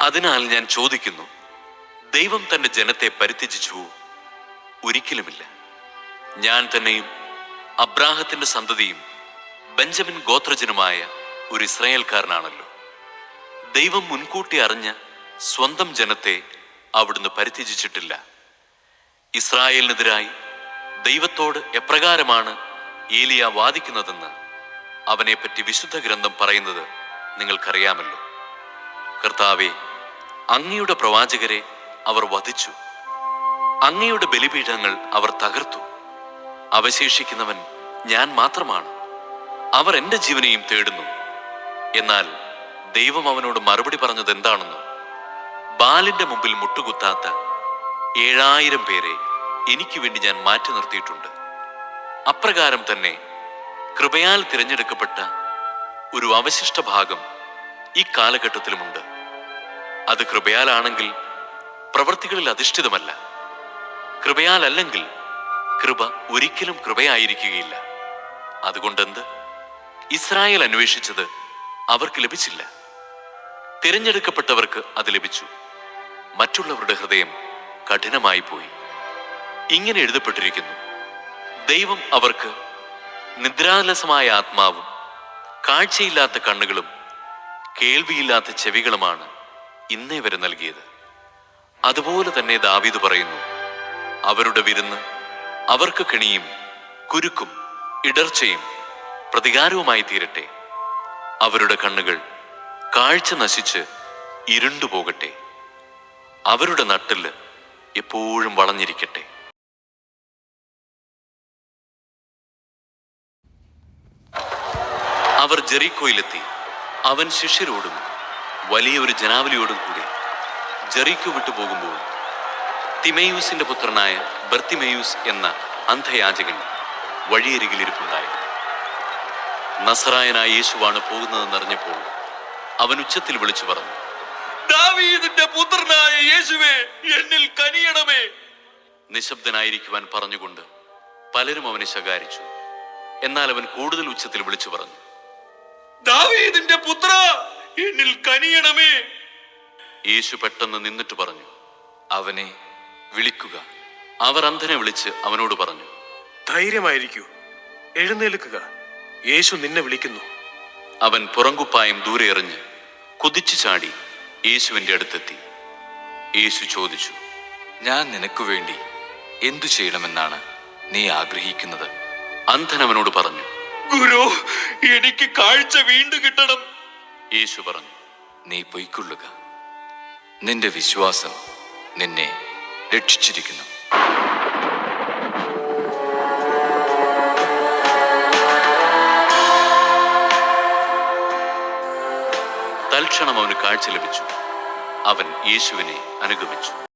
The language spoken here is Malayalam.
അതിനാൽ ഞാൻ ചോദിക്കുന്നു ദൈവം തന്റെ ജനത്തെ പരിത്യജിച്ചു ഒരിക്കലുമില്ല. ഞാൻ തന്നെയും അബ്രാഹത്തിന്റെ സന്തതിയും ബെഞ്ചമിൻ ഗോത്രജനുമായ ഒരു ഇസ്രയേൽക്കാരനാണല്ലോ. ദൈവം മുൻകൂട്ടി അറിഞ്ഞ സ്വന്തം ജനത്തെ അവിടുന്ന് പരിത്യജിച്ചിട്ടില്ല. ഇസ്രായേലിനെതിരായി ദൈവത്തോട് എപ്രകാരമാണ് ഏലിയ വാദിക്കുന്നതെന്ന് അവനെപ്പറ്റി വിശുദ്ധ ഗ്രന്ഥം പറയുന്നത് നിങ്ങൾക്കറിയാമല്ലോ. കർത്താവെ അങ്ങയുടെ പ്രവാചകരെ അവർ വധിച്ചു. അങ്ങയുടെ ബലിപീഠങ്ങൾ അവർ തകർത്തു. അവശേഷിക്കുന്നവൻ ഞാൻ മാത്രമാണ്. അവർ എന്റെ ജീവനെയും തേടുന്നു. എന്നാൽ ദൈവം അവനോട് മറുപടി പറഞ്ഞത് എന്താണെന്നോ? ബാലിന്റെ മുമ്പിൽ മുട്ടുകുത്താത്ത ഏഴായിരം പേരെ എനിക്ക് വേണ്ടി ഞാൻ മാറ്റി നിർത്തിയിട്ടുണ്ട്. അപ്രകാരം തന്നെ കൃപയാൽ തിരഞ്ഞെടുക്കപ്പെട്ട ഒരു അവശിഷ്ട ഭാഗം ഈ കാലഘട്ടത്തിലുമുണ്ട്. അത് കൃപയാലാണെങ്കിൽ പ്രവൃത്തികളിൽ അധിഷ്ഠിതമല്ല. കൃപയാലല്ലെങ്കിൽ കൃപ ഒരിക്കലും കൃപയായിരിക്കുകയില്ല. അതുകൊണ്ടെന്ത്? ഇസ്രായേൽ അന്വേഷിച്ചത് അവർക്ക് ലഭിച്ചില്ല. തിരഞ്ഞെടുക്കപ്പെട്ടവർക്ക് അത് ലഭിച്ചു. മറ്റുള്ളവരുടെ ഹൃദയം കഠിനമായി പോയി. ഇങ്ങനെ എഴുതപ്പെട്ടിരിക്കുന്നു. ദൈവം അവർക്ക് നിദ്രാലസമായ ആത്മാവും കാഴ്ചയില്ലാത്ത കണ്ണുകളും കേൾവിയില്ലാത്ത ചെവികളുമാണ് ഇന്നേ വരെ നൽകിയത്. അതുപോലെ തന്നെ ദാവീദ് പറയുന്നു അവരുടെ വിരുന്ന് അവർക്ക് കെണിയും കുരുക്കും ഇടർച്ചയും പ്രതികാരവുമായി തീരട്ടെ. അവരുടെ കണ്ണുകൾ കാഴ്ച നശിച്ച് ഇരുണ്ടുപോകട്ടെ അവരുടെ നട്ടിൽ എപ്പോഴും വളഞ്ഞിരിക്കട്ടെ. അവർ ജെറീക്കോയിലെത്തി. അവൻ ശിഷ്യരോടും വലിയ ഒരു ജനാവലിയോടും കൂടി ജെറിക്കു വിട്ടു പോകുമ്പോൾ തിമേയൂസിന്റെ പുത്രനായ ബർത്തിമേയൂസ് എന്ന അന്ധയാചകൻ വഴിയരികിലിരിപ്പുണ്ടായി. നസറായനായ യേശുവാണ് പോകുന്നതെന്നറിഞ്ഞപ്പോൾ അവൻ ഉച്ചത്തിൽ വിളിച്ചു പറഞ്ഞു ദാവീദിന്റെ പുത്രനായ യേശുവേ എന്നിൽ കനിയണമേ. നിശബ്ദനായിരിക്കുവാൻ പറഞ്ഞുകൊണ്ട് പലരും അവനെ ശകാരിച്ചു. എന്നാൽ അവൻ കൂടുതൽ ഉച്ചത്തിൽ വിളിച്ചു പറഞ്ഞു ദാവീദിന്റെ പുത്ര കനിയണമേ. യേശു പെട്ടെന്ന് നിന്നിട്ട് പറഞ്ഞു അവനെ വിളിക്കുക. അവർ അന്ധനെ വിളിച്ച് അവനോട് പറഞ്ഞു ധൈര്യമായിരിക്കൂ എഴുന്നേൽക്കുക. യേശു നിന്നെ വിളിക്കുന്നു. അവൻ പുറങ്കുപ്പായം ദൂരെ എറിഞ്ഞ് കുതിച്ചു ചാടി യേശുവിന്റെ അടുത്തെത്തി. യേശു ചോദിച്ചു ഞാൻ നിനക്കു വേണ്ടി എന്തു ചെയ്യണമെന്നാണ് നീ ആഗ്രഹിക്കുന്നത്? അന്ധൻ അവനോട് പറഞ്ഞു ഗുരു എനിക്ക് കാഴ്ച വീണ്ടും കിട്ടണം യേശു പറഞ്ഞു നീ പൊയ്ക്കൊള്ളുക. നിന്റെ വിശ്വാസം നിന്നെ രക്ഷിച്ചിരിക്കുന്നു. തൽക്ഷണം അവന് കാഴ്ച ലഭിച്ചു. അവൻ യേശുവിനെ അനുഗമിച്ചു.